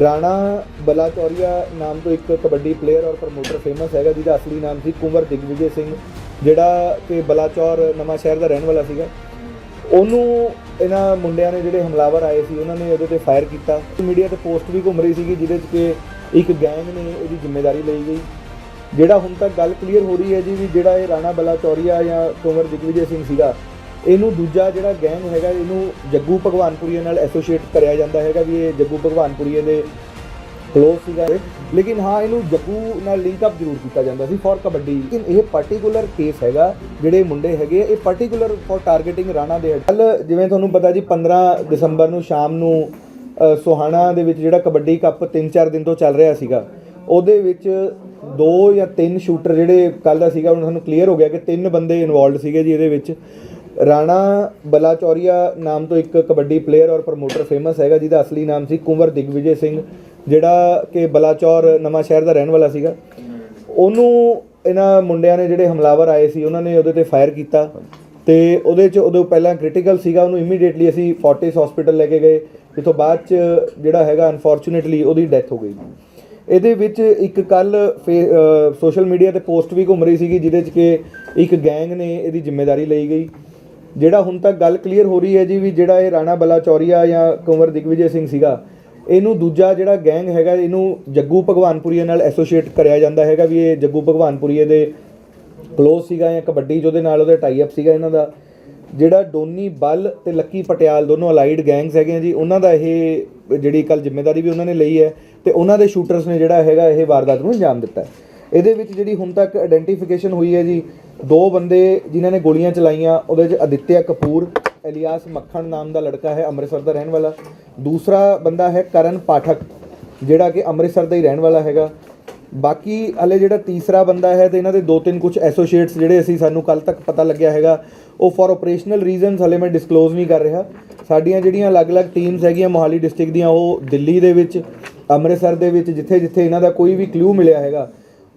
ਰਾਣਾ ਬਲਾਚੌਰੀਆ ਨਾਮ ਤੋਂ ਇੱਕ ਕਬੱਡੀ ਪਲੇਅਰ ਔਰ ਪ੍ਰਮੋਟਰ ਫੇਮਸ ਹੈਗਾ, ਜਿਹਦਾ ਅਸਲੀ ਨਾਮ ਸੀ ਕੁੰਵਰ ਦਿਗਵਿਜੇ ਸਿੰਘ, ਜਿਹੜਾ ਕਿ ਬਲਾਚੌਰ ਨਵਾਂ ਸ਼ਹਿਰ ਦਾ ਰਹਿਣ ਵਾਲਾ ਸੀਗਾ। ਉਹਨੂੰ ਇਹਨਾਂ ਮੁੰਡਿਆਂ ਨੇ ਜਿਹੜੇ ਹਮਲਾਵਰ ਆਏ ਸੀ, ਉਹਨਾਂ ਨੇ ਉਹਦੇ ਤੇ ਫਾਇਰ ਕੀਤਾ। ਮੀਡੀਆ ਤੇ ਪੋਸਟ ਵੀ ਘੁੰਮ ਰਹੀ ਸੀਗੀ, ਜਿਹਦੇ 'ਚ ਕਿ ਇੱਕ ਗੈਂਗ ਨੇ ਇਹਦੀ ਜ਼ਿੰਮੇਵਾਰੀ ਲਈ ਗਈ। ਜਿਹੜਾ ਹੁਣ ਤੱਕ ਗੱਲ ਕਲੀਅਰ ਹੋ ਰਹੀ ਹੈ ਜੀ, ਵੀ ਜਿਹੜਾ ਇਹ ਰਾਣਾ ਬਲਾਚੌਰੀਆ ਜਾਂ ਕੁੰਵਰ ਦਿਗਵਿਜੇ ਸਿੰਘ ਸੀਗਾ ਇਹਨੂੰ ਦੂਜਾ ਜਿਹੜਾ ਗੈਂਗ ਹੈਗਾ, ਇਹਨੂੰ ਜੱਗੂ ਭਗਵਾਨਪੁਰੀਏ ਨਾਲ ਐਸੋਸੀਏਟ ਕਰਿਆ ਜਾਂਦਾ ਹੈਗਾ ਵੀ ਇਹ ਜੱਗੂ ਭਗਵਾਨਪੁਰੀਏ ਦੇ ਕਲੋਜ਼ ਸੀਗਾ ਇਹ। ਲੇਕਿਨ ਹਾਂ, ਇਹਨੂੰ ਜੱਗੂ ਨਾਲ ਲਿੰਕ ਅਪ ਜ਼ਰੂਰ ਕੀਤਾ ਜਾਂਦਾ ਸੀ ਫॉर ਕਬੱਡੀ। ਲੇਕਿਨ ਇਹ ਪਾਰਟਿਕੂਲਰ ਕੇਸ ਹੈਗਾ, ਜਿਹੜੇ ਮੁੰਡੇ ਹੈਗੇ ਇਹ ਪਾਰਟਿਕੂਲਰ ਫॉर ਟਾਰਗੇਟਿੰਗ ਰਾਣਾ ਦੇ ਕੱਲ ਜਿਵੇਂ ਤੁਹਾਨੂੰ ਪਤਾ ਜੀ 15 ਦਸੰਬਰ ਨੂੰ ਸ਼ਾਮ ਨੂੰ ਸੋਹਾਣਾ ਦੇ ਵਿੱਚ ਜਿਹੜਾ ਕਬੱਡੀ ਕੱਪ 3-4 ਦਿਨ ਤੋਂ ਚੱਲ ਰਿਹਾ ਸੀਗਾ, ਉਹਦੇ ਵਿੱਚ ਦੋ ਜਾਂ ਤਿੰਨ ਸ਼ੂਟਰ ਜਿਹੜੇ ਕੱਲ ਦਾ ਸੀਗਾ, ਹੁਣ ਸਾਨੂੰ ਕਲੀਅਰ ਹੋ ਗਿਆ ਕਿ ਤਿੰਨ ਬੰਦੇ ਇਨਵੋਲਡ ਸੀਗੇ ਜੀ ਇਹਦੇ ਵਿੱਚ। ਰਾਣਾ ਬਲਾਚੌਰੀਆ ਨਾਮ ਤੋਂ ਇੱਕ ਕਬੱਡੀ ਪਲੇਅਰ ਔਰ ਪ੍ਰਮੋਟਰ ਫੇਮਸ ਹੈਗਾ, ਜਿਹਦਾ ਅਸਲੀ ਨਾਮ ਸੀ ਕੁੰਵਰ ਦਿਗਵਿਜੇ ਸਿੰਘ, ਜਿਹੜਾ ਕਿ ਬਲਾਚੌਰ ਨਵਾਂ ਸ਼ਹਿਰ ਦਾ ਰਹਿਣ ਵਾਲਾ ਸੀਗਾ। ਉਹਨੂੰ ਇਹਨਾਂ ਮੁੰਡਿਆਂ ਨੇ ਜਿਹੜੇ ਹਮਲਾਵਰ ਆਏ ਸੀ, ਉਹਨਾਂ ਨੇ ਉਹਦੇ ਤੇ ਫਾਇਰ ਕੀਤਾ ਤੇ ਉਹਦੇ ਚ ਉਦੋਂ ਪਹਿਲਾਂ ਕ੍ਰਿਟੀਕਲ ਸੀਗਾ, ਉਹਨੂੰ ਇਮੀਡੀਏਟਲੀ ਅਸੀਂ ਫੋਰਟਿਸ ਹਸਪੀਟਲ ਲੈ ਕੇ ਗਏ, ਜਿੱਥੋਂ ਬਾਅਦ ਚ ਜਿਹੜਾ ਹੈਗਾ ਅਨਫੋਰਚੂਨੇਟਲੀ ਉਹਦੀ ਡੈਥ ਹੋ ਗਈ। ਇਹਦੇ ਵਿੱਚ ਇੱਕ ਕੱਲ ਸੋਸ਼ਲ ਮੀਡੀਆ ਤੇ ਪੋਸਟ ਵੀ ਘੁੰਮ ਰਹੀ ਸੀਗੀ, ਜਿਹਦੇ ਚ ਕਿ ਇੱਕ ਗੈਂਗ ਨੇ ਇਹਦੀ ਜ਼ਿੰਮੇਵਾਰੀ ਲਈ ਗਈ। ਜਿਹੜਾ ਹੁਣ ਤੱਕ ਗੱਲ ਕਲੀਅਰ ਹੋ ਰਹੀ ਹੈ ਜੀ ਵੀ ਜਿਹੜਾ ਇਹ ਰਾਣਾ ਬਲਾਚੌਰੀਆ ਜਾਂ ਕੁੰਵਰ ਦਿਗਵਿਜੇ ਸਿੰਘ ਸੀਗਾ, ਇਹਨੂੰ ਦੂਜਾ ਜਿਹੜਾ ਗੈਂਗ ਹੈਗਾ, ਇਹਨੂੰ ਜੱਗੂ ਭਗਵਾਨਪੁਰੀਏ ਨਾਲ ਐਸੋਸੀਏਟ ਕਰਿਆ ਜਾਂਦਾ ਹੈਗਾ ਵੀ ਇਹ ਜੱਗੂ ਭਗਵਾਨਪੁਰੀਏ ਦੇ ਕਲੋਜ਼ ਸੀਗਾ ਜਾਂ ਕਬੱਡੀ ਜਿਹਦੇ ਨਾਲ ਉਹਦੇ ਟਾਈ ਅਪ ਸੀਗਾ ਇਹਨਾਂ ਦਾ ਜਿਹੜਾ ਡੋਨੀ ਬੱਲ ਤੇ ਲੱਕੀ ਪਟਿਆਲ ਦੋਨੋਂ ਅਲਾਈਡ ਗੈਂਗਸ ਹੈਗੇ ਜੀ, ਉਹਨਾਂ ਦਾ ਇਹ ਜਿਹੜੀ ਕੱਲ ਜ਼ਿੰਮੇਵਾਰੀ ਵੀ ਉਹਨਾਂ ਨੇ ਲਈ ਹੈ ਤੇ ਉਹਨਾਂ ਦੇ ਸ਼ੂਟਰਸ ਨੇ ਜਿਹੜਾ ਹੈਗਾ ਇਹ ਵਾਰਦਾਤ ਨੂੰ ਅੰਜਾਮ ਦਿੱਤਾ ਹੈ। ਇਹਦੇ ਵਿੱਚ ਜਿਹੜੀ ਹੁਣ ਤੱਕ ਆਇਡੈਂਟੀਫਿਕੇਸ਼ਨ ਹੋਈ ਹੈ ਜੀ ਦੋ ਬੰਦੇ ਜਿਨ੍ਹਾਂ ਨੇ ਗੋਲੀਆਂ ਚਲਾਈਆਂ, ਉਹਦੇ ਵਿੱਚ ਅਦਿੱਤਿਆ ਕਪੂਰ, ਐਲੀਆਸ ਮੱਖਣ ਨਾਮ ਦਾ ਲੜਕਾ ਹੈ, ਅੰਮ੍ਰਿਤਸਰ ਦਾ ਰਹਿਣ ਵਾਲਾ। ਦੂਸਰਾ ਬੰਦਾ ਹੈ ਕਰਨ ਪਾਠਕ, ਜਿਹੜਾ ਕਿ ਅੰਮ੍ਰਿਤਸਰ ਦਾ ਹੀ ਰਹਿਣ ਵਾਲਾ ਹੈਗਾ। ਬਾਕੀ ਹਲੇ ਜਿਹੜਾ ਤੀਸਰਾ ਬੰਦਾ ਹੈ ਤੇ ਇਹਨਾਂ ਦੇ ਦੋ ਤਿੰਨ ਕੁਝ ਐਸੋਸੀਏਟਸ ਜਿਹੜੇ ਅਸੀਂ ਸਾਨੂੰ ਕੱਲ ਤੱਕ ਪਤਾ ਲੱਗਿਆ ਹੈਗਾ, ਉਹ ਫॉर ਆਪਰੇਸ਼ਨਲ ਰੀਜ਼ਨਸ ਹਲੇ ਮੈਂ ਡਿਸਕਲੋਜ਼ ਨਹੀਂ ਕਰ ਰਿਹਾ। ਸਾਡੀਆਂ ਜਿਹੜੀਆਂ ਅਲੱਗ-ਅਲੱਗ ਟੀਮਸ ਹੈਗੀਆਂ ਮੋਹਾਲੀ ਡਿਸਟ੍ਰਿਕਟ ਦੀਆਂ, ਉਹ ਦਿੱਲੀ ਦੇ ਵਿੱਚ, ਅੰਮ੍ਰਿਤਸਰ ਦੇ ਵਿੱਚ, ਜਿੱਥੇ-ਜਿੱਥੇ ਇਹਨਾਂ ਦਾ ਕੋਈ ਵੀ ਕਲੂ ਮਿਲਿਆ ਹੈਗਾ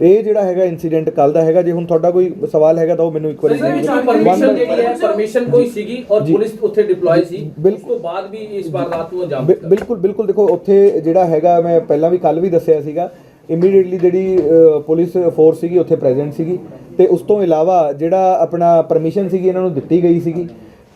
ਇਹ ਜਿਹੜਾ ਹੈਗਾ ਇਨਸੀਡੈਂਟ ਕੱਲ ਦਾ ਹੈਗਾ ਜੇ ਹੁਣ ਤੁਹਾਡਾ ਕੋਈ ਸਵਾਲ ਹੈਗਾ ਤਾਂ ਉਹ ਮੈਨੂੰ ਇੱਕ ਵਾਰੀ ਪਰਮਿਸ਼ਨ ਜਿਹੜੀ ਹੈ ਪਰਮਿਸ਼ਨ ਕੋਈ ਸੀਗੀ ਔਰ। ਪੁਲਿਸ ਉੱਥੇ ਡਿਪਲੋਏ ਸੀ? ਉਸ ਬਿਲਕੁਲ। ਤੋਂ ਬਾਅਦ ਵੀ ਇਸ ਵਾਰਦਾਤ ਨੂੰ ਅੰਜਾਮ ਬਿਲਕੁਲ ਬਿਲਕੁਲ ਦੇਖੋ ਉੱਥੇ ਜਿਹੜਾ ਹੈਗਾ ਮੈਂ ਪਹਿਲਾਂ ਵੀ ਕੱਲ ਵੀ ਦੱਸਿਆ ਸੀਗਾ ਇਮੀਡੀਏਟਲੀ ਜਿਹੜੀ ਪੁਲਿਸ ਫੋਰਸ ਸੀਗੀ ਉੱਥੇ ਪ੍ਰੈਜ਼ੈਂਟ ਸੀਗੀ। ਤੇ ਉਸ ਤੋਂ ਇਲਾਵਾ ਜਿਹੜਾ ਆਪਣਾ ਪਰਮਿਸ਼ਨ ਸੀਗੀ ਇਹਨਾਂ ਨੂੰ ਦਿੱਤੀ ਗਈ ਸੀਗੀ।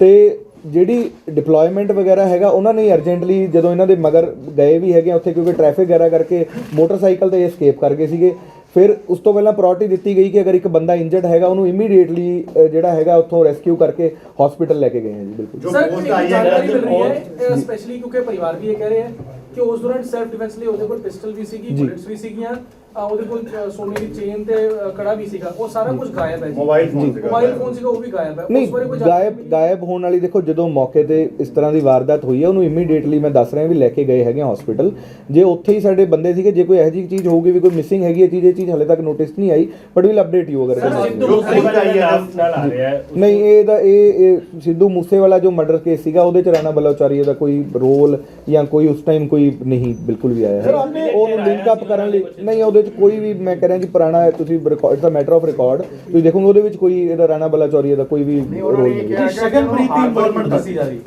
ਤੇ ਜਿਹੜੀ ਡਿਪਲੋਇਮੈਂਟ ਵਗੈਰਾ ਹੈਗਾ ਉਹਨਾਂ ਨੇ ਅਰਜੈਂਟਲੀ ਜਦੋਂ ਇਹਨਾਂ ਦੇ ਮਗਰ ਗਏ ਵੀ ਹੈਗੇ ਉੱਥੇ ਕਿਉਂਕਿ ਟ੍ਰੈਫਿਕ ਵਗੈਰਾ ਕਰਕੇ ਮੋਟਰਸਾਈਕਲ ਤੇ ਐਸਕੇਪ ਕਰ ਗਏ ਸੀਗੇ। ਫਿਰ ਉਸ ਤੋਂ ਪਹਿਲਾਂ ਪ੍ਰਾਇੋਰਟੀ ਦਿੱਤੀ ਗਈ ਕਿ ਅਗਰ ਇੱਕ ਬੰਦਾ ਇੰਜਰਡ ਹੈਗਾ ਉਹਨੂੰ ਇਮੀਡੀਏਟਲੀ ਜਿਹੜਾ ਹੈਗਾ ਉੱਥੋਂ ਰੈਸਕਿਊ ਕਰਕੇ ਹਸਪੀਟਲ ਲੈ ਕੇ ਗਏ ਆ ਜੀ ਬਿਲਕੁਲ ਜੋ ਸਰ ਇੱਕ ਹੈ ਜਾਣਕਾਰੀ ਮਿਲ ਰਹੀ ਹੈ ਸਪੈਸ਼ਲੀ ਕਿਉਂਕਿ ਪਰਿਵਾਰ ਵੀ ਇਹ ਕਹਿ ਰਹੇ ਹੈ ਕਿ ਉਸ ਦੌਰਾਨ ਸੈਲਫ ਡਿਫੈਂਸ ਲਈ ਉਹਦੇ ਕੋਲ ਪਿਸਟਲ ਵੀ ਸੀਗੀ। ਬੁਲੇਟਸ ਵੀ ਸੀਗੀਆਂ ਉਹਦੇ ਕੋਲ ਸੋਨੇ ਦੀ ਚੇਨ ਤੇ ਕੜਾ ਵੀ ਸੀਗਾ। ਉਹ ਸਾਰਾ ਕੁਝ ਗਾਇਬ ਹੈ ਜੀ। ਮੋਬਾਈਲ ਫੋਨ ਸੀਗਾ। ਮੋਬਾਈਲ ਫੋਨ ਸੀਗਾ ਉਹ ਵੀ ਗਾਇਬ ਹੈ। ਨਹੀਂ ਉਸ ਬਾਰੇ ਕੋਈ ਗਾਇਬ? ਗਾਇਬ ਹੋਣ ਵਾਲੀ ਦੇਖੋ ਜਦੋਂ ਮੌਕੇ ਤੇ ਇਸ ਤਰ੍ਹਾਂ ਦੀ ਵਾਰਦਾਤ ਹੋਈ ਹੈ ਉਹਨੂੰ ਇਮੀਡੀਏਟਲੀ ਮੈਂ ਦੱਸ ਰਿਹਾ ਵੀ ਲੈ ਕੇ ਗਏ ਹੈਗੇ ਹਸਪੀਟਲ ਜੇ ਉੱਥੇ ਹੀ ਸਾਡੇ ਬੰਦੇ ਸੀਗੇ ਜੇ ਕੋਈ ਇਹੋ ਜਿਹੀ ਚੀਜ਼ ਹੋਊਗੀ ਵੀ ਕੋਈ ਮਿਸਿੰਗ ਹੈਗੀ ਇਹ ਚੀਜ਼ ਇਹ ਚੀਜ਼ ਹਲੇ ਤੱਕ ਨੋਟਿਸ ਨਹੀਂ ਆਈ ਬਟ ਵਿਲ ਅਪਡੇਟ ਯੂ ਅਗਰ ਜੋ ਆਈ ਹੈ ਨਾਲ ਆ ਰਿਹਾ ਹੈ ਨਹੀਂ ਇਹ ਦਾ ਇਹ ਇਹ ਸਿੱਧੂ ਮੂਸੇ ਵਾਲਾ ਜੋ ਮਰਡਰ ਕੇਸ ਸੀਗਾ ਉਹਦੇ ਚ ਰਾਣਾ ਬਲੋਚਾਰੀ ਦਾ ਕੋਈ ਰੋਲ ਜਾਂ ਕੋਈ ਉਸ ਟਾਈਮ ਕੋਈ ਨਹੀਂ ਬਿਲਕੁਲ ਵੀ ਆਇਆ ਹੈ। ਉਹਨੂੰ ਲਿੰਕ ਅਪ ਕਰਨ ਲਈ ਨਹੀਂ ਉਹਦੇ ਚ ਕੋਈ ਵੀ ਮੈਂ ਕਹਿ ਰਿਹਾ ਕਿ ਪੁਰਾਣਾ ਤੁਸੀਂ ਰਿਕਾਰਡ ਦਾ ਮੈਟਰ ਆਫ ਰਿਕਾਰਡ ਤੁਸੀਂ ਦੇਖੋਗੇ ਉਹਦੇ ਵਿੱਚ ਕੋਈ ਇਹਦਾ ਰਾਣਾ ਬਲੋਚਾਰੀ ਦਾ ਕੋਈ ਵੀ ਰੋਲ ਨਹੀਂ ਹੈ। ਸ਼ਗਨਪ੍ਰੀਤ ਦੀ ਇਨਵੋਲਵਮੈਂਟ ਦੱਸੀ ਜਾ ਰਹੀ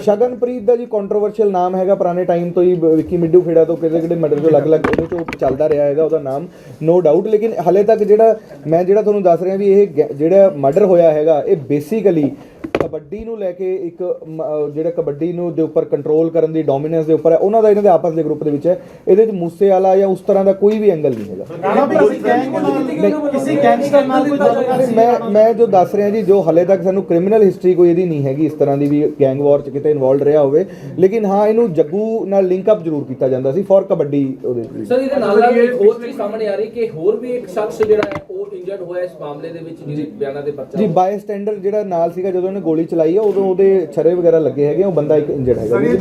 ਸ਼ਗਨਪ੍ਰੀਤ ਦਾ ਜੀ ਕੰਟਰੋਵਰਸ਼ੀਅਲ ਨਾਮ ਹੈਗਾ ਪੁਰਾਣੇ ਟਾਈਮ ਤੋਂ ਹੀ ਵਿੱਕੀ ਮਿੱਡੂ ਖੇੜਾ ਤੋਂ ਕਿਹੜੇ ਕਿਹੜੇ ਮਰਡਰ ਜੋ ਅਲੱਗ-ਅਲੱਗ ਉਹਦੇ ਚੋਂ ਚੱਲਦਾ ਰਿਹਾ ਹੈਗਾ ਉਹਦਾ ਨਾਮ ਨੋ ਡਾਊਟ ਲੇਕਿਨ ਹਲੇ ਤੱਕ ਜਿਹੜਾ ਮੈਂ ਜਿਹੜਾ ਤੁਹਾਨੂੰ ਦੱਸ ਰਿਹਾ ਵੀ ਇਹ ਜਿਹੜਾ ਮਰਡਰ ਹੋਇਆ ਹੈਗਾ ਇਹ ਬੇਸਿਕਲੀ ਕਬੱਡੀ ਨੂੰ ਲੈ ਕੇ ਇੱਕ ਜਿਹੜਾ ਕਬੱਡੀ ਨੂੰ ਦੇ ਉੱਪਰ ਕੰਟਰੋਲ ਕਰਨ ਦੀ ਡੋਮੀਨੈਂਸ ਦੇ ਉੱਪਰ ਹੈ ਉਹਨਾਂ ਦਾ ਇਹਨਾਂ ਦੇ ਆਪਸ ਦੇ ਗਰੁੱਪ ਦੇ ਵਿੱਚ ਹੈ। ਇਹਦੇ ਵਿੱਚ ਮੂਸੇ ਵਾਲਾ ਜਾਂ ਉਸ ਤਰ੍ਹਾਂ ਦਾ ਕੋਈ ਵੀ ਐਂਗਲ ਨਹੀਂ ਹੈਗਾ। ਰਾਣਾ ਵੀ ਕਿਸੇ ਗੈਂਗ ਨਾਲ ਕਿਸੇ ਗੈਂਗਸਟਰ ਨਾਲ ਕੋਈ ਤਾਲੁਕਾਤ ਸੀ ਮੈਂ ਮੈਂ ਜੋ ਦੱਸ ਰਿਹਾ ਜੀ ਜੋ ਹਲੇ ਤੱਕ ਸਾਨੂੰ ਕ੍ਰਿਮੀਨਲ ਹਿਸਟਰੀ ਕੋਈ ਇਹਦੀ ਨਹੀਂ ਹੈਗੀ ਇਸ ਤਰ੍ਹਾਂ ਦੀ ਵੀ ਗੈਂਗ ਵਾਰ ਚ ਕਿਤੇ ਇਨਵੋਲਡ ਰਿਹਾ ਹੋਵੇ। ਲੇਕਿਨ ਹਾਂ ਇਹਨੂੰ ਜੱਗੂ ਨਾਲ ਲਿੰਕ ਅਪ ਜ਼ਰੂਰ ਕੀਤਾ ਜਾਂਦਾ ਸੀ ਫॉर ਕਬੱਡੀ ਉਹਦੇ ਵਿੱਚ ਸਰ ਇਹਦੇ ਨਾਲ ਨਾਲ ਇੱਕ ਹੋਰ ਚੀਜ਼ ਸਾਹਮਣੇ ਆ ਰਹੀ ਕਿ ਹੋਰ ਵੀ ਇੱਕ ਸ਼ਖਸ ਜਿਹੜਾ ਹੈ ਉਹ ਇੰਜਰਡ ਹੋਇਆ ਇਸ ਮਾਮਲੇ ਦੇ ਵਿੱਚ ਜਿਹਦੇ ਬਿਆਨਾਂ ਦੇ ਪਰਚਾ ਜੀ। ਬਾਈ ਸਟੈਂਡਰ ਜਿਹੜਾ ਨਾਲ ਸੀਗਾ ਜਦੋਂ ਉਹਨੇ ਗੋਲੀ ਚਲਾਈ ਹੈ ਉਦੋਂ ਉਹਦੇ ਛਰੇ ਵਗੈਰਾ ਲੱਗੇ ਹੈਗੇ ਉਹ ਬੰਦਾ ਇੱਕ ਇੰਜਰਡ ਹੈਗਾ। ਜੀ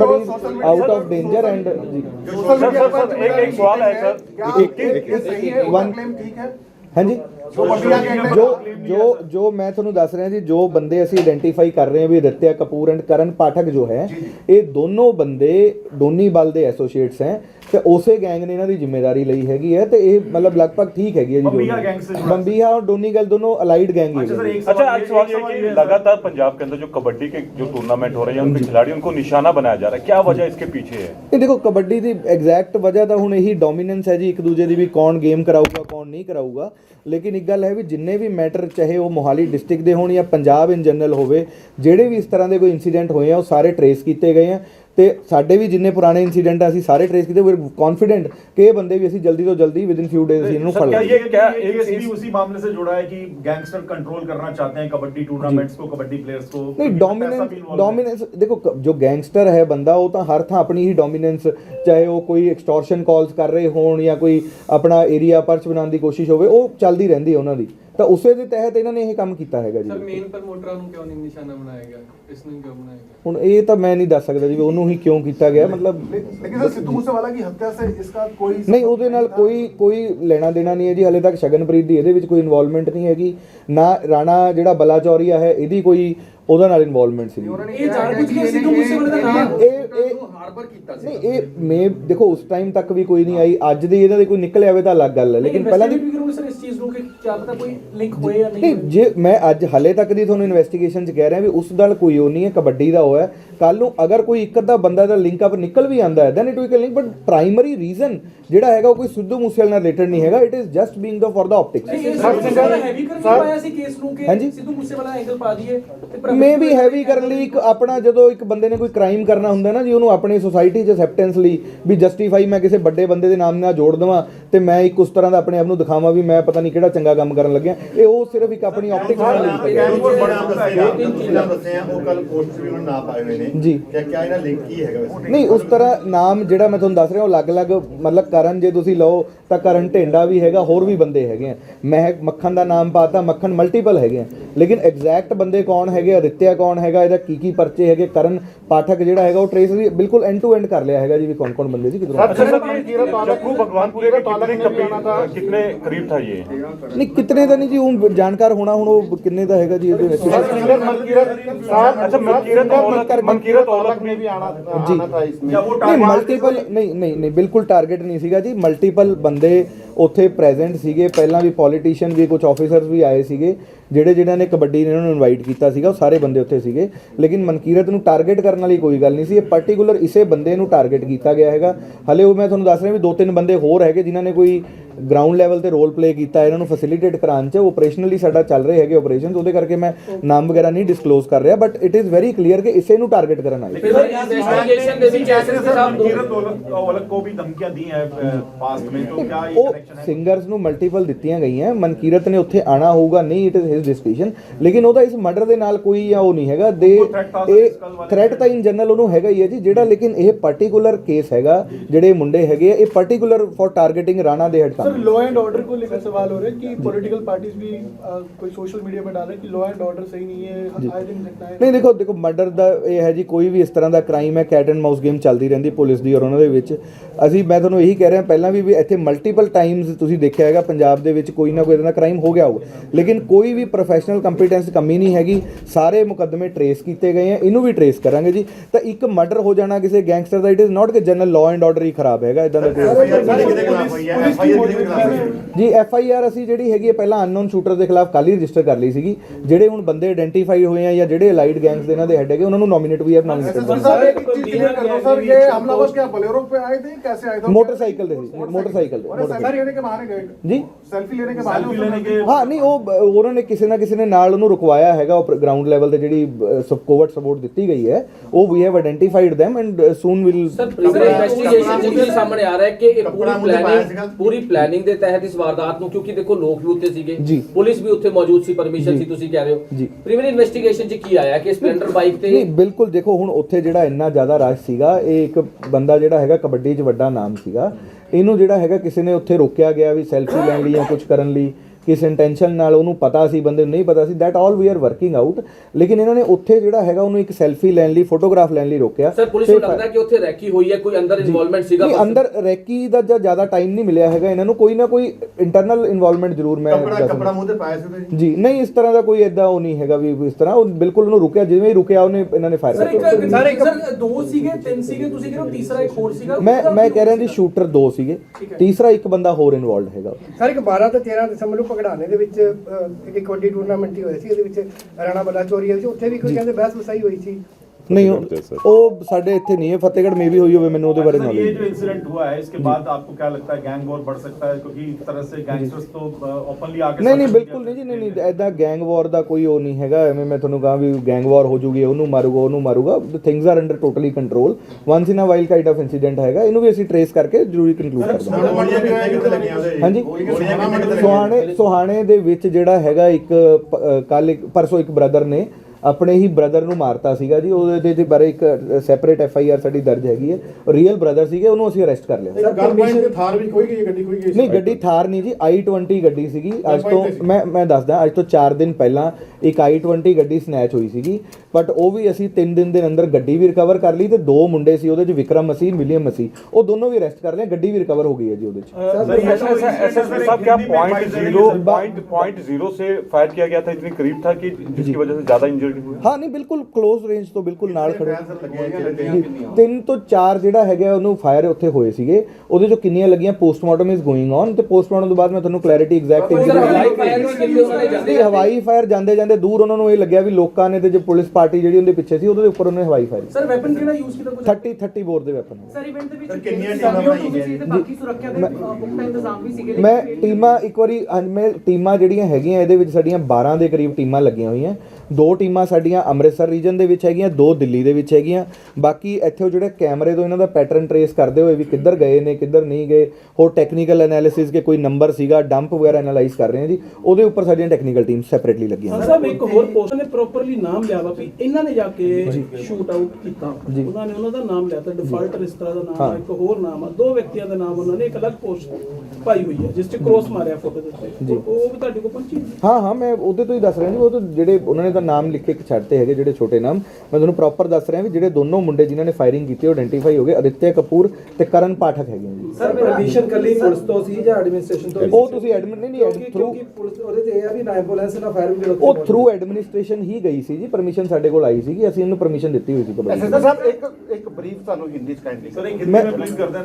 ਆਊਟ ਆਫ ਡੇਂਜਰ ਐਂਡ ਜੀ। ਸਰ ਸਰ ਇੱਕ ਇੱਕ ਸਵਾਲ ਹੈ ਸਰ। ਇੱਕ ਇੱਕ ਸਹੀ ਹੈ ਉਹਦਾ ਕਲੇਮ ਠੀਕ ਹੈ। ਹਾਂਜੀ ਜੋ ਜੋ ਜੋ ਮੈਂ ਤੁਹਾਨੂੰ ਦੱਸ ਰਿਹਾ ਜੀ ਜੋ ਬੰਦੇ ਅਸੀਂ ਆਇਡੈਂਟੀਫਾਈ ਕਰ ਰਹੇ ਹਾਂ ਵੀ ਦਿੱਤਿਆ ਕਪੂਰ ਐਂਡ ਕਰਨ ਪਾਠਕ ਜੋ ਹੈ ਇਹ ਦੋਨੋਂ ਬੰਦੇ ਡੋਨੀ ਬਲ ਦੇ ਐਸੋਸੀਏਟਸ ਹੈ ਤੇ ਉਸੇ ਗੈਂਗ ਨੇ ਇਹਨਾਂ ਦੀ ਜ਼ਿੰਮੇਵਾਰੀ ਲਈ ਹੈਗੀ ਹੈ ਤੇ ਇਹ ਮਤਲਬ ਲਗਭਗ ਠੀਕ ਹੈਗੀ ਹੈ ਜੀ ਬੰਬੀਹਾ gang से जुड़ा। ਬੰਬੀਹਾ और डोनी गल दोनों अलाइड गैंग ही अच्छा सर है एक अच्छा आज सवाल ये है कि लगातार पंजाब के अंदर जो कबड्डी के जो टूर्नामेंट हो रहे हैं उनके खिलाड़ी उनको निशाना बनाया जा रहा है क्या वजह इसके पीछे है ਇਹ ਦੇਖੋ ਕਬੱਡੀ ਦੀ ਐਗਜ਼ੈਕਟ ਵਜ੍ਹਾ ਤਾਂ ਹੁਣ ਇਹੀ ਡੋਮੀਨੈਂਸ ਹੈ ਜੀ ਇੱਕ ਦੂਜੇ ਦੀ ਵੀ ਕੌਣ ਗੇਮ ਕਰਾਊਗਾ ਕੌਣ ਨਹੀਂ ਕਰਾਊਗਾ ਲੇਕਿਨ ਇੱਕ ਗੱਲ ਹੈ ਵੀ ਜਿੰਨੇ ਵੀ ਮੈਟਰ ਚਾਹੇ ਉਹ ਮੋਹਾਲੀ ਡਿਸਟ੍ਰਿਕਟ ਦੇ ਹੋਣ ਜਾਂ ਪੰਜਾਬ ਇਨ ਜਨਰਲ ਹੋਵੇ, ਜਿਹੜੇ ਵੀ ਇਸ ਤਰ੍ਹਾਂ ਦੇ ਕੋਈ ਇਨਸੀਡੈਂਟ ਹੋਏ ਆ, ਉਹ ਸਾਰੇ ਟਰੇਸ ਕੀਤੇ ਗਏ ਆ। ਤੇ ਸਾਡੇ ਵੀ ਜਿੰਨੇ ਪੁਰਾਣੇ ਇਨਸੀਡੈਂਟ ਆ ਅਸੀਂ ਸਾਰੇ ਟਰੇਸ ਕੀਤੇ ਵੀ ਕੌਨਫੀਡੈਂਟ ਕਿ ਇਹ ਬੰਦੇ ਵੀ ਅਸੀਂ ਜਲਦੀ ਤੋਂ ਜਲਦੀ ਵਿਦ ਇਨ ਫਿਊ ਡੇਜ਼ ਅਸੀਂ ਇਹਨਾਂ ਨੂੰ सर, ਫੜ क्या ਲਾਂਗੇ ये ये क्या ये एक- केस भी इस- उसी मामले से जुड़ा है कि गैंगस्टर कंट्रोल करना चाहते हैं कबड्डी टूर्नामेंट्स को कबड्डी प्लेयर्स को ਨਹੀਂ क्योंकि पैसा ਡੋਮੀਨੈਂਸ भी involved है। ਡੋਮੀਨੈਂਸ ਦੇਖੋ ਕ- ਜੋ ਗੈਂਗਸਟਰ ਹੈ ਬੰਦਾ ਉਹ ਤਾਂ ਹਰ ਥਾਂ ਆਪਣੀ ਹੀ ਡੋਮੀਨੈਂਸ ਚਾਹੇ ਉਹ ਕੋਈ ਐਕਸਟੋਰਸ਼ਨ ਕਾਲਸ ਕਰ ਰਹੇ ਹੋਣ ਜਾਂ ਕੋਈ ਆਪਣਾ ਏਰੀਆ ਪਰਚ ਬਣਾਉਣ ਦੀ ਕੋਸ਼ਿਸ਼ ਹੋਵੇ ਉਹ ਚੱਲਦੀ ਰਹਿੰਦੀ ਹੈ ਉਹਨਾਂ ਦੀ ਤਾਂ ਉਸੇ ਦੇ ਤਹਿਤ ਇਹਨਾਂ ਨੇ ਇਹ ਕੰਮ ਕੀਤਾ ਹੈਗਾ ਸਰ ਜੀ ਮੇਨ ਪ੍ਰਮੋਟਰਾਂ ਨੂੰ ਕਿਉਂ ਨਹੀਂ ਨਿਸ਼ਾਨਾ ਬਣਾਇਆ ਗਿਆ ਇਸ ਨੂੰ ਕਿਉਂ ਬਣਾਇਆ ਗਿਆ ਹੁਣ ਇਹ ਤਾਂ ਮੈਂ ਨਹੀਂ ਦੱਸ ਸਕਦਾ ਜੀ ਵੀ ਉਹਨੂੰ ਹੀ ਕਿਉਂ ਕੀਤਾ ਗਿਆ ਮਤਲਬ लेकिन सर सिद्धू मूसेवाला की हत्या से इसका कोई ਨਹੀਂ ਉਹਦੇ ਨਾਲ ਕੋਈ ਕੋਈ ਲੈਣਾ ਦੇਣਾ ਨਹੀਂ ਹੈ ਜੀ ਹਲੇ ਤੱਕ ਸ਼ਗਨਪ੍ਰੀਤ ਦੀ ਇਹਦੇ ਵਿੱਚ ਕੋਈ ਇਨਵੋਲਵਮੈਂਟ ਨਹੀਂ ਹੈਗੀ ਨਾ ਰਾਣਾ ਜਿਹੜਾ ਬਲਾਚੌਰੀਆ ਹੈ ਇਹਦੀ ਕੋਈ ਉਹਦਾ ਨਾਲ ਇਨਵੋਲਵਮੈਂਟ ਸੀ ਇਹ ਜਾਣਬੁੱਝ ਕੇ ਸਿੱਧੂ ਮੂਸੇਵਾਲੇ ਦਾ ਨਾਮ ਇਹ ਹਾਰਬਰ ਕੀਤਾ ਸੀ। ਨਹੀਂ ਇਹ ਮੇ ਦੇਖੋ ਉਸ ਟਾਈਮ ਤੱਕ ਵੀ ਕੋਈ ਨਹੀਂ ਆਈ। ਅੱਜ ਦੀ ਇਹਦਾ ਦੇ ਕੋਈ ਨਿਕਲ ਆਵੇ ਤਾਂ ਅਲੱਗ ਗੱਲ ਹੈ। ਲੇਕਿਨ ਪਹਿਲਾਂ ਦੀ ਵੀ ਕਰੋਗੇ ਸਰ ਇਸ ਚੀਜ਼ ਨੂੰ ਕਿ ਕਿਆ ਪਤਾ ਕੋਈ ਲਿੰਕ ਹੋਏ ਜਾਂ ਨਹੀਂ ਨਹੀਂ ਜੇ ਮੈਂ ਅੱਜ ਹਲੇ ਤੱਕ ਦੀ ਤੁਹਾਨੂੰ ਇਨਵੈਸਟੀਗੇਸ਼ਨ 'ਚ ਕਹਿ ਰਿਹਾ ਵੀ ਉਸ ਨਾਲ ਕੋਈ ਉਹ ਨਹੀਂ ਹੈ ਕਬੱਡੀ ਦਾ ਉਹ ਹੈ। ਕੱਲ ਨੂੰ ਅਗਰ ਕੋਈ ਇੱਕ ਅੱਧਾ ਬੰਦਾ ਦਾ ਲਿੰਕ ਅਪ ਨਿਕਲ ਵੀ ਆਂਦਾ ਹੈ ਦੈਨ ਇਟ ਵੀ ਲਿੰਕ ਬਟ ਪ੍ਰਾਇਮਰੀ ਰੀਜ਼ਨ ਜਿਹੜਾ ਹੈਗਾ ਉਹ ਕੋਈ ਸਿੱਧੂ ਮੂਸੇਵਾਲੇ ਨਾਲ ਰਿਲੇਟਡ ਨਹੀਂ ਹੈਗਾ। It is just being the for the optics heavy ਕਰਨ ਸਰ- ਪਾਇਆ ਸੀ ਕੇਸ ਨੂੰ ਕਿ। ਸਿੱਧੂ ਮੂਸੇਵਾਲਾ ਐਂਗਲ ਪਾ ਦਈਏ ਤੇ ਮੇ ਵੀ ਹੈਵੀ ਕਰਨ ਲਈ ਇੱਕ ਆਪਣਾ ਜਦੋਂ ਇੱਕ ਬੰਦੇ ਨੇ ਕੋਈ ਕ੍ਰਾਈਮ ਕਰਨਾ ਹੁੰਦਾ ਨਾ ਜੀ ਉਹਨੂੰ ਆਪਣੀ ਸੋਸਾਇਟੀ 'ਚ ਅਸੈਪਟੈਂਸ ਲਈ ਵੀ ਜਸਟੀਫਾਈ ਮੈਂ ਕਿਸੇ ਵੱਡੇ ਬੰਦੇ ਦੇ ਨਾਮ ਨਾਲ ਜੋੜ ਦਵਾਂ ਤੇ ਮੈਂ ਇੱਕ ਉਸ ਤਰ੍ਹਾਂ ਦਾ ਆਪਣੇ ਆਪ ਨੂੰ ਦਿਖਾਵਾਂ ਵੀ ਮੈਂ ਪਤਾ ਨਹੀਂ ਕਿਹੜਾ ਚੰਗਾ ਕੰਮ ਕਰਨ ਲੱਗਿਆ। ਇਹ ਉਹ ਸਿਰਫ ਇੱਕ ਆਪਣੀ ਆਪਟਿਕਸ ਨਾਲ ਜੀ। ਨਹੀਂ ਉਸ ਤਰ੍ਹਾਂ ਨਾਮ ਜਿਹੜਾ ਮੈਂ ਤੁਹਾਨੂੰ ਦੱਸ ਰਿਹਾ ਉਹ ਅਲੱਗ-ਅਲੱਗ ਮਤਲਬ ਕਰਨ ਜੇ ਤੁਸੀਂ ਲਓ ਤਾਂ ਕਰਨ ਢੇਂਡਾ ਵੀ ਹੈਗਾ ਹੋਰ ਵੀ ਬੰਦੇ ਹੈਗੇ ਆ। ਮੈਂ ਮੱਖਣ ਦਾ ਨਾਮ ਪਾਤਾ ਮੱਖਣ ਮਲਟੀਪਲ ਹੈਗੇ ਆ। ਲੇਕਿਨ ਐਗਜ਼ੈਕਟ ਬੰਦੇ ਕੌਣ ਹੈਗੇ ਅਦਿੱਤਿਆ ਕੌਣ ਹੈਗਾ ਇਹਦਾ ਕੀ ਕੀ ਪਰਚੇ ਹੈਗੇ ਕਰਨ ਪਾਠਕ ਜਿਹੜਾ ਹੈਗਾ ਉਹ ਟ੍ਰੇਸ ਵੀ ਬਿਲਕੁਲ ਐਂਡ ਟੂ ਐਂਡ ਕਰ ਲਿਆ ਹੈਗਾ ਜੀ ਵੀ ਕੌਣ ਕੌਣ ਬੰਦੇ ਸੀ ਕਿਧਰੋਂ अच्छा सर ये चक्कू भगवानपुरे के कितने करीब कितने करीब था ये ਨਹੀਂ ਕਿਤਨੇ ਦਾ ਨਹੀਂ ਜੀ ਉਹ ਜਾਣਕਾਰ ਹੋਣਾ ਹੁਣ ਉਹ ਕਿੰਨੇ ਦਾ ਹੈਗਾ ਜੀ ਇਹਦੇ ਵਿੱਚ अच्छा मनकीरत औलख मनकीरत औलख में भी आना ਜੀ क्या वो ਨਹੀਂ टारगेट ਮਲਟੀਪਲ ਨਹੀਂ ਨਹੀਂ ਨਹੀਂ ਬਿਲਕੁਲ ਟਾਰਗੇਟ ਨਹੀਂ ਸੀਗਾ ਜੀ ਮਲਟੀਪਲ ਬੰਦੇ ਉੱਥੇ ਪ੍ਰੈਜ਼ੈਂਟ ਸੀਗੇ ਪਹਿਲਾਂ ਵੀ ਪੋਲੀਟੀਸ਼ੀਅਨ ਵੀ ਕੁਝ ਆਫੀਸਰਸ ਵੀ ਆਏ ਸੀਗੇ ਜਿਹੜੇ ਜਿਹਨਾਂ ਨੇ ਕਬੱਡੀ ਨੇ ਉਹਨਾਂ ਨੂੰ ਇਨਵਾਈਟ ਕੀਤਾ ਸੀਗਾ ਉਹ ਸਾਰੇ ਬੰਦੇ ਉੱਥੇ ਸੀਗੇ ਲੇਕਿਨ ਮਨਕੀਰਤ ਨੂੰ ਟਾਰਗੇਟ ਕਰਨ ਵਾਲੀ ਕੋਈ ਗੱਲ ਨਹੀਂ ਸੀ ਇਹ ਪਾਰਟਿਕੂਲਰ ਇਸੇ ਬੰਦੇ ਨੂੰ ਟਾਰਗੇਟ ਕੀਤਾ ਗਿਆ ਹੈਗਾ। ਹਲੇ ਉਹ ਮੈਂ ਤੁਹਾਨੂੰ ਦੱਸ ਰਿਹਾ ਵੀ ਦੋ ਤਿੰਨ ਬੰਦੇ ਹੋਰ ਹੈਗੇ ਜਿਨ੍ਹਾਂ ਨੇ ਕੋਈ ਗਰਾਊਂਡ ਲੈਵਲ ਤੇ ਰੋਲ ਪਲੇ ਕੀਤਾ ਇਹਨਾਂ ਨੂੰ ਫੈਸਿਲਿਟੇਟ ਕਰਾਉਣ ਚ ਆਪਰੇਸ਼ਨਲੀ ਸਾਡਾ ਚੱਲ ਰਹੇ ਹੈਗੇ ਆਪਰੇਸ਼ਨਸ ਉਹਦੇ ਕਰਕੇ ਮੈਂ ਨਾਮ ਵਗੈਰਾ ਨਹੀਂ ਡਿਸਕਲੋਜ਼ ਕਰ ਰਿਹਾ but it is very clear ਕਿ ਇਸੇ ਨੂੰ ਟਾਰਗੇਟ ਕਰਨ ਆਈ ਇਨਵੈਸटिगेशन ਦੇ ਵਿੱਚ ਐਸੇ ਸਾਹਿਬ ਦੋਲਤ ਕੋ ਵੀ ਧਮਕੀਆਂ ਦੀਆਂ ਹੈ ਪਾਸਟ ਵਿੱਚ ਤੋਂ ਕਿਆ ਇਹ ਕਨੈਕਸ਼ਨ ਹੈ? ਸਿੰਗਰਸ ਨੂੰ ਮਲਟੀਪਲ ਦਿੱਤੀਆਂ ਗਈਆਂ ਮਨਕੀਰਤ ਨੇ ਉੱਥੇ ਆਣਾ ਹੋਊਗਾ ਨਹੀਂ ਇਟ ਇਜ਼ ਹਿਸ ਡਿਸਕ੍ਰਿਸ਼ਨ ਲੇਕਿਨ ਉਹਦਾ ਇਸ ਮਰਡਰ ਦੇ ਨਾਲ ਕੋਈ ਉਹ ਨਹੀਂ ਹੈਗਾ ਦੇ ਇਹ ਥ੍ਰੈਟ ਤਾਂ ਇਨ ਜਨਰਲ ਉਹਨੂੰ ਹੈਗਾ ਹੀ ਹੈ ਜੀ ਜਿਹੜਾ ਲੇਕਿਨ ਇਹ ਪਾਰਟਿਕੂਲਰ ਕੇਸ ਹੈਗਾ ਜਿਹੜੇ ਮੁੰਡੇ ਹੈਗੇ ਇਹ ਪਾਰਟਿਕੂਲਰ ਫॉर ਟਾਰਗੇਟਿੰਗ ਰਾਣਾ ਦੇ head सर काम लॉ एंड ऑर्डर को लेकर सवाल हो रहे हैं कि पॉलिटिकल पार्टीज भी अ, कोई सोशल मीडिया में डाल रहे हैं कि लॉ एंड ऑर्डर सही नहीं है आए दिन घटनाएं ਨਹੀਂ ਦੇਖੋ ਦੇਖੋ ਮਰਡਰ ਦਾ ਇਹ ਹੈ ਜੀ ਕੋਈ ਵੀ ਇਸ ਤਰ੍ਹਾਂ ਦਾ ਕ੍ਰਾਈਮ ਹੈ ਕੈਟ ਐਂਡ ਮਾਊਸ ਗੇਮ ਚੱਲਦੀ ਰਹਿੰਦੀ ਪੁਲਿਸ ਦੀ ਔਰ ਉਹਨਾਂ ਦੇ ਵਿੱਚ ਅਸੀਂ ਮੈਂ ਤੁਹਾਨੂੰ ਇਹੀ ਕਹਿ ਰਿਹਾ ਪਹਿਲਾਂ ਵੀ ਵੀ ਇੱਥੇ ਮਲਟੀਪਲ ਟਾਈਮਸ ਤੁਸੀਂ ਦੇਖਿਆ ਹੈਗਾ ਪੰਜਾਬ ਦੇ ਵਿੱਚ ਕੋਈ ਨਾ ਕੋਈ ਇਦਾਂ ਦਾ ਕ੍ਰਾਈਮ ਹੋ ਗਿਆ ਹੋਊਗਾ ਲੇਕਿਨ ਕੋਈ ਵੀ ਪ੍ਰੋਫੈਸ਼ਨਲ ਕੰਪੀਟੈਂਸ ਕਮੀ ਨਹੀਂ ਹੈਗੀ ਸਾਰੇ ਮੁਕੱਦਮੇ ਟਰੇਸ ਕੀਤੇ ਗਏ ਆ ਇਹਨੂੰ ਵੀ ਟਰੇਸ ਕਰਾਂਗੇ ਜੀ ਤਾਂ ਇੱਕ ਮਰਡਰ ਹੋ ਜਾਣਾ ਕਿਸੇ ਗੈਂਗਸਟਰ ਦਾ ਇਟ ਇਜ਼ ਨਾਟ ਕਿ ਜਨਰਲ ਲਾਅ ਐਂਡ ਆਰਡਰ ਹੀ ਖਰਾਬ ਹੈਗਾ ਇਦਾਂ ਦਾ ਕੋਈ ਕਿਹਦੇ ਖਿਲਾਫ ਹੋਈ ਹੈ ਐਫ ਆਈ ਆਰ ਕਿਹਦੇ ਖਿਲਾਫ ਹੋਈ ਹੈ ਜੀ ਐਫ ਆਈ ਆਰ ਅਸੀਂ ਜਿਹੜੀ ਹੈਗੀ ਹੈ ਪਹਿਲਾਂ ਅਨਨੋਨ ਸ਼ੂਟਰ ਦੇ ਖਿਲਾਫ ਕੱਲ ਹੀ ਰਜਿਸਟਰ ਕਰ ਲਈ ਸੀਗੀ ਜਿਹੜੇ ਹੁਣ ਬੰਦੇ ਆਇਡੈਂਟੀਫਾਈ ਹੋਏ ਆ ਜਾਂ ਜਿਹੜੇ ਅਲਾਈਡ ਗੈਂਗਸ ਦੇ ਇਹਨਾਂ ਦੇ ਹੈਡ ਹੈਗੇ ਉਹਨਾਂ ਨੂੰ nominate we have sir nominated साहब एक चीज क्लियर कर दो सर ये हमलावर क्या बोलेरो पे आए थे कैसे आए थे ਮੋਟਰਸਾਈਕਲ ਦੇ ਸੀ ਮੋਟਰਸਾਈਕਲ ਦੇ और motorcycle। सेल्फी लेने के बहाने गए ਜੀ सेल्फी लेने के सेल्फी बहाने लेने के ਹਾਂ ਨਹੀਂ ਉਹ ਬ- ਉਹਨਾਂ ਨੇ ਕਿਸੇ ਨਾ ਕਿਸੇ ਨੇ ਨਾਲ ਉਹਨੂੰ ਰੁਕਵਾਇਆ ਹੈਗਾ ਉਹ ਗਰਾਊਂਡ ਲੈਵਲ ਤੇ ਜਿਹੜੀ ਸਬ ਕੋਵਰਟ ਸਪੋਰਟ ਦਿੱਤੀ ਗਈ ਹੈ ਉਹ we have identified them and soon will sir previous investigation ਚ ਕੀ ਸਾਹਮਣੇ ਆ ਰਿਹਾ ਹੈ ਕਿ ਇਹ ਪੂਰੀ ਕੱਪੜਾ ਮੂੰਹ ਤੇ ਪਾਇਆ ਸੀਗਾ। ਪਲੈਨਿੰਗ ਪੂਰੀ ਪਲੈਨਿੰਗ ਦੇ ਤਹਿਤ ਇਸ ਵਾਰਦਾਤ ਨੂੰ ਕਿਉਂਕਿ ਦੇਖੋ ਲੋਕ ਵੀ ਉੱਥੇ ਸੀਗੇ। ਪੁਲਿਸ ਵੀ ਉੱਥੇ ਮੌਜੂਦ ਸੀ ਪਰਮਿਸ਼ਨ। ਸੀ ਤੁਸੀਂ ਕਹਿ ਰਹੇ ਹੋ ਜੀ। ਪ੍ਰੀਵੀਅਸ ਇਨਵੈਸਟੀਗੇਸ਼ਨ ਚ ਕੀ ਆਇਆ ਕਿ ਸਪਲੈਂਡਰ ਬਾਈਕ ਤੇ ਨਹੀਂ ਬਿਲਕੁਲ ਦੇਖੋ ਹੁਣ ਉੱਥੇ ਜਿਹੜਾ ਇੰਨਾ ਜ਼ਿਆਦਾ ਰਸ਼ ਸੀਗਾ ਇਹ ਇੱਕ ਬੰਦਾ ਜਿਹੜਾ ਹੈਗਾ ਕਬੱਡੀ 'ਚ ਵੱਡਾ ਨਾਮ ਸੀਗਾ ਇਹਨੂੰ ਜਿਹੜਾ ਹੈਗਾ ਕਿਸੇ ਨੇ ਉੱਥੇ ਰੋਕਿਆ ਗਿਆ ਵੀ ਸੈਲਫੀ ਲੈਣ ਲਈ ਜਾਂ ਕੁਝ ਕਰਨ ਲਈ ਕਿਸ ਇੰਟੈਂਸ਼ਨ ਨਾਲ ਉਹਨੂੰ ਪਤਾ ਸੀ ਬੰਦੇ ਨੂੰ ਨਹੀਂ ਪਤਾ ਸੀ that all we are working out ਲੇਕਿਨ ਇਹਨਾਂ ਨੇ ਉੱਥੇ ਜਿਹੜਾ ਹੈਗਾ ਉਹਨੂੰ ਇੱਕ ਸੈਲਫੀ ਲੈਣ ਲਈ ਫੋਟੋਗ੍ਰਾਫ ਲੈਣ ਲਈ ਰੋਕਿਆ। ਸਰ ਪੁਲਿਸ ਨੂੰ ਲੱਗਦਾ ਕਿ ਉੱਥੇ ਰੈਕੀ ਹੋਈ ਹੈ ਕੋਈ ਅੰਦਰ ਇਨਵੋਲਵਮੈਂਟ ਸੀਗਾ? ਨਹੀਂ ਅੰਦਰ ਰੈਕੀ ਦਾ ਜਾਂ ਜ਼ਿਆਦਾ ਟਾਈਮ ਨਹੀਂ ਮਿਲਿਆ ਹੈਗਾ ਇਹਨਾਂ ਨੂੰ ਕੋਈ ਨਾ ਕੋਈ ਇੰਟਰਨਲ ਇਨਵੋਲਵਮੈਂਟ ਜ਼ਰੂਰ ਮੈਂ ਕੱਪੜਾ ਕੱਪੜਾ। ਮੂੰਹ ਤੇ ਪਾਇਆ ਸੀ ਜੀ। ਨਹੀਂ ਇਸ ਤਰ੍ਹਾਂ ਦਾ ਕੋਈ ਐਦਾਂ ਉਹ ਨਹੀਂ ਹੈਗਾ ਵੀ ਇਸ ਤਰ੍ਹਾਂ ਉਹ ਬਿਲਕੁਲ ਉਹਨੂੰ ਰੁਕਿਆ ਜਿਵੇਂ ਹੀ ਰੁਕਿਆ ਉਹਨੇ ਇਹਨਾਂ ਨੇ ਫਾਇਰ ਸਰ ਕੀਤਾ। ਸਰ ਇੱਕ ਸਰ ਦੋ ਸੀਗੇ ਤਿੰਨ ਸੀਗੇ ਤੁਸੀਂ ਕਹਿੰਦੇ ਹੋ ਤੀਸਰਾ ਇੱਕ ਹੋਰ ਸੀਗਾ ਮੈਂ ਮੈਂ ਕਹਿ ਰਿਹਾ ਜੀ ਸ਼ੂਟਰ ਦੋ ਸੀਗੇ। ਤੀਸਰਾ ਇੱਕ ਬੰਦਾ ਹੋਰ ਇਨਵੋਲਡ ਹੈਗਾ। ਸਰ ਇੱਕ 12 ਤੋਂ 13 ਦਸੰਬਰ ਨੂੰ ਪਗੜਾਣੇ ਦੇ ਵਿੱਚ ਅਹ, ਇੱਕ ਕਬੱਡੀ ਟੂਰਨਾਮੈਂਟ ਹੀ ਹੋਇਆ ਸੀ ਇਹਦੇ ਵਿੱਚ ਰਾਣਾ ਬਲਾਚੌਰੀਆ ਸੀ ਉੱਥੇ ਵੀ ਕੋਈ ਕਹਿੰਦੇ ਬਹਿਸ ਵਸਾਈ ਹੋਈ ਸੀ। ਨਹੀਂ ਉਹ- ਉਹ ਸਾਡੇ ਇੱਥੇ ਨਹੀਂ ਹੈ ਫਤਿਹਗੜ੍ਹ ਮੇ ਵੀ ਹੋਈ ਹੋਵੇ ਮੈਨੂੰ ਉਹਦੇ ਬਾਰੇ सर, ये ਨੌਲੇਜ जो इंसिडेंट हुआ है इसके बाद आपको क्या लगता है गैंग वॉर बढ़ सकता है क्योंकि एक तरह से गैंगस्टर्स तो ओपनली आके ਨਹੀਂ ਨਹੀਂ ਬਿਲਕੁਲ ਨਹੀਂ ਜੀ ਨਹੀਂ ਨਹੀਂ ਐਦਾਂ ਗੈਂਗ ਵਾਰ ਦਾ ਕੋਈ ਉਹ ਨਹੀਂ ਹੈਗਾ ਐਵੇਂ ਮੈਂ ਤੁਹਾਨੂੰ ਕਹਾਂ ਵੀ ਗੈਂਗ ਵਾਰ ਹੋ ਜੂਗੀ ਉਹਨੂੰ ਮਾਰੂਗਾ ਉਹਨੂੰ ਮਾਰੂਗਾ things are under totally control once in a while kind of incident ਹੈਗਾ ਇਹਨੂੰ ਵੀ ਅਸੀਂ ਟਰੇਸ ਕਰਕੇ ਜ਼ਰੂਰੀ ਕੰਕਲੂਡ ਕਰ ਦਾਂਗੇ ਗੋਲੀਆਂ ਕਿੱਥੇ ਕਿੱਥੇ ਲੱਗੀਆਂ ਉਹਦੇ ਹਾਂਜੀ ਗੋਲੀਆਂ ਕਿੱਥੇ ਕਿੱਥੇ ਲੱਗੀਆਂ ਸੁਹਾਣੇ ਸੁਹਾਣੇ ਦੇ ਵਿੱਚ ਜਿਹੜਾ ਹੈਗਾ ਇੱਕ ਕੱਲ ਇੱਕ ਪਰਸੋਂ ਇੱਕ ਬ੍ਰਦਰ ਨੇ ਆਪਣੇ ਹੀ ਬ੍ਰਦਰ ਨੂੰ ਮਾਰਤਾ ਸੀਗਾ ਜੀ ਉਹਦੇ ਦੇ ਬਾਰੇ ਇੱਕ ਸੈਪਰੇਟ ਐਫ ਆਈ ਆਰ ਸਾਡੀ ਦਰਜ ਹੈਗੀ ਹੈ ਰੀਅਲ ਬ੍ਰਦਰ ਸੀਗੇ ਉਹਨੂੰ ਅਸੀਂ ਅਰੈਸਟ ਕਰ ਲਿਆ ਇੱਕ ਗਨ ਪੁਆਇੰਟ ਤੇ ਥਾਰ ਵੀ ਕੋਈ ਗਈ ਗੱਡੀ ਕੋਈ ਗਈ ਨਹੀਂ ਗੱਡੀ ਥਾਰ ਨਹੀਂ ਜੀ i20 ਗੱਡੀ ਸੀਗੀ ਅੱਜ ਤੋਂ ਮੈਂ ਮੈਂ ਦੱਸਦਾ ਅੱਜ ਤੋਂ 4 ਦਿਨ ਪਹਿਲਾਂ ਇੱਕ i20 ਗੱਡੀ ਸਨੈਚ ਹੋਈ ਸੀਗੀ ਬਟ ਉਹ ਵੀ ਅਸੀਂ 3 ਦਿਨ ਦੇ ਅੰਦਰ ਗੱਡੀ ਵੀ ਰਿਕਵਰ ਕਰ ਲਈ ਤੇ ਦੋ ਮੁੰਡੇ ਸੀ ਉਹਦੇ ਚ ਵਿਕਰਮ ਮਸੀਹ ਵਿਲੀਅਮ ਮਸੀਹ ਉਹ ਦੋਨੋਂ ਵੀ ਅਰੈਸਟ ਕਰ ਲਏ ਗੱਡੀ ਵੀ ਰਿਕਵਰ ਹੋ ਗਈ ਹੈ ਜੀ ਉਹਦੇ ਚ सर ऐसा ऐसा ऐसा साहब क्या point zero point point zero से फायर किया गया था इतनी करीब था कि जिसकी वजह से ज्यादा इंजर्ड ਨਹੀਂ ਹੋਇਆ ਹਾਂ ਨਹੀਂ ਬਿਲਕੁਲ ক্লোਜ਼ ਰੇਂਜ ਤੋਂ ਬਿਲਕੁਲ ਨਾਲ ਖੜੇ ਤਿੰਨ ਤੋਂ ਚਾਰ ਜਿਹੜਾ ਹੈਗਾ ਉਹਨੂੰ ਫਾਇਰ ਉੱਥੇ ਹੋਏ ਸੀਗੇ। ਉਹਦੇ ਚੋਂ ਕਿੰਨੀਆਂ ਲੱਗੀਆਂ? ਪੋਸਟਮਾਰਟਮ ਇਜ਼ ਗੋਇੰਗ ਔਨ ਤੇ ਪੋਸਟਮਾਰਟਮ ਤੋਂ ਬਾਅਦ ਮੈਂ ਤੁਹਾਨੂੰ ਕਲੈਰਿਟੀ ਐਗਜ਼ੈਕਟ ਇਹ ਹਵਾਈ ਫਾਇਰ ਜਾਂਦੇ ਜਾਂਦੇ? ਦੂਰ ਉਹਨਾਂ ਨੂੰ ਇਹ ਲੱਗਿਆ ਵੀ ਲੋਕਾਂ ਨੇ ਤੇ ਜੇ ਪੁਲਿਸ ਪਾਰਟੀ ਜਿਹੜੀ ਉਹਦੇ ਪਿੱਛੇ ਸੀ ਉਹਦੇ ਉੱਪਰ ਉਹਨੇ ਹਵਾਈ ਫਾਇਰ ਸਰ ਵੈਪਨ ਕਿਹੜਾ ਯੂਜ਼ ਕੀਤਾ ਕੁਝ 30 30 ਬੋਰ ਦੇ ਵੈਪਨ ਸਰ ਇਵੈਂਟ ਦੇ ਵਿੱਚ ਕਿੰਨੀਆਂ ਟੀਮਾਂ ਸੀ ਤੇ ਬਾਕੀ ਸੁਰੱਖਿਆ ਦੇ ਪੁਖਤਾ ਇੰਤਜ਼ਾਮ ਵੀ ਸੀਗੇ ਮੈਂ ਟੀਮਾਂ ਦੇ ਕਰੀਬ ਟੀਮਾਂ ਲੱਗੀਆਂ ਹੋਈਆਂ। ਦੋ ਟੀਮਾਂ ਸਾਡੀਆਂ ਅੰਮ੍ਰਿਤਸਰ ਰੀਜਨ ਦੇ ਵਿੱਚ ਹੈਗੀਆਂ ਦੋ ਦਿੱਲੀ ਦੇ ਵਿੱਚ ਹੈਗੀਆਂ। ਬਾਕੀ ਇੱਥੇ ਉਹ ਜਿਹੜੇ ਕੈਮਰੇ ਤੋਂ ਇਹਨਾਂ ਦਾ ਪੈਟਰਨ ਟਰੇਸ ਕਰਦੇ ਹੋਏ ਵੀ ਕਿੱਧਰ ਗਏ ਨੇ ਕਿੱਧਰ ਨਹੀਂ ਗਏ ਹੋਰ ਟੈਕਨੀਕਲ ਐਨਾਲਿਸਿਸ ਕੇ ਕੋਈ ਨੰਬਰ ਸੀਗਾ ਡੰਪ ਵਗੈਰਾ ਐਨਾਲਾਈਜ਼ ਕਰ ਰਹੇ ਹਾਂ ਜੀ ਉਹਦੇ ਉੱਪਰ ਸਾਡੀਆਂ ਟੈਕਨੀਕਲ ਟੀਮ ਸੈਪਰੇਟਲੀ ਲੱਗੀਆਂ ਹਾਂ ਹੋਈਆਂ। ਸਾਹਿਬ ਇੱਕ ਹੋਰ ਪੋਸਟ ਨੇ ਪ੍ਰੋਪਰਲੀ ਨਾਮ ਲਿਆ ਵਾ ਵੀ ਇਹਨਾਂ ਨੇ ਜਾ ਕੇ ਸ਼ੂਟ ਆਊਟ ਕੀਤਾ। ਉਹਨਾਂ ਨੇ ਉਹਨਾਂ ਦਾ ਨਾਮ ਲਿਆ ਤਾਂ ਡਿਫਾਲਟਰ ਇਸ ਤਰ੍ਹਾਂ ਦਾ ਨਾਮ। ਆ ਇੱਕ ਹੋਰ ਨਾਮ ਆ। ਦੋ ਵਿਅਕਤੀਆਂ ਦਾ ਨਾਮ ਉਹਨਾਂ ਨੇ ਇੱਕ ਅਲੱਗ ਪੋਸਟ ਪਾਈ ਹੋਈ ਹੈ ਜਿਸ 'ਚ ਕ੍ਰੋਸ ਮਾਰਿਆ ਫੋਟੋ ਦੇ ਉੱਤੇ। ਉਹ ਉਹ ਵੀ ਤੁਹਾਡੇ ਕੋਲ ਪਹੁੰਚੀ ਹਾਂ ਹਾਂ ਮੈਂ ਉਹਦੇ ਤੋਂ ਹੀ ਦੱਸ ਰਿਹਾ ਜੀ ਉਹ ਤਾਂ ਜਿਹੜੇ ਉਹਨਾਂ ਨੇ ਤਾਂ ਨਾਮ ਲਿਖ ਕੇ ਛੱਡਤੇ ਹੈਗੇ ਜਿਹੜੇ ਛੋਟੇ ਨਾਮ। ਮੈਂ ਤੁਹਾਨੂੰ ਪ੍ਰੋਪਰ ਦੱਸ ਰਿਹਾ ਵੀ ਜਿਹੜੇ ਦੋਨੋਂ ਮੁੰਡੇ ਜਿਨ੍ਹਾਂ ਨੇ ਫਾਇਰਿੰਗ ਕੀਤੀ ਉਹ ਆਇਡੈਂਟੀਫਾਈ ਹੋ ਗਏ। ਅਦਿੱਤਿਆ ਕਪੂਰ ਤੇ ਕਰਨ ਪਾਠਕ ਹੈਗੇ ਜੀ। ਸਰ ਮੇਰਾ ਵਿਸ਼ਨ ਕੱਲੀ ਪੁਲਿਸ ਤੋਂ ਸੀ ਜਾਂ ਐਡਮਿਨਿਸਟ੍ਰੇਸ਼ਨ ਤੋਂ? ਉਹ ਤੁਸੀਂ ਐਡਮਿਨ ਨਹੀਂ ਨਹੀਂ ਥਰੂ ਕਿਉਂਕਿ ਪੁਲਿਸ ਉਹਦੇ ਤੇ ਇਹ ਆ ਵੀ ਨਾ ਐਂਬੂਲੈਂਸ ਨਾ ਫਾਇਰ ਬ੍ਰਿਗੇਡ ਉਹ ਥਰੂ ਐਡਮਿਨਿਸਟ੍ਰੇਸ਼ਨ ਹੀ ਗਈ ਸੀ ਜੀ। ਪਰਮਿਸ਼ਨ ਸਾਡੇ ਕੋਲ ਆਈ ਸੀਗੀ। ਅਸੀਂ ਇਹਨੂੰ ਪਰਮਿਸ਼ਨ ਦਿੱਤੀ ਹੋਈ ਸੀ ਕਬਲ ਇੱਕ ਇੱਕ ਬਰੀਫ ਸਾਨੂੰ ਹਿੰਦੀ ਚ ਕਾਈਂਡਲੀ ਸਰ ਇਹ ਕਿੱਥੇ ਮੈਂ ਬਲਿੰਕ ਕਰਦਾ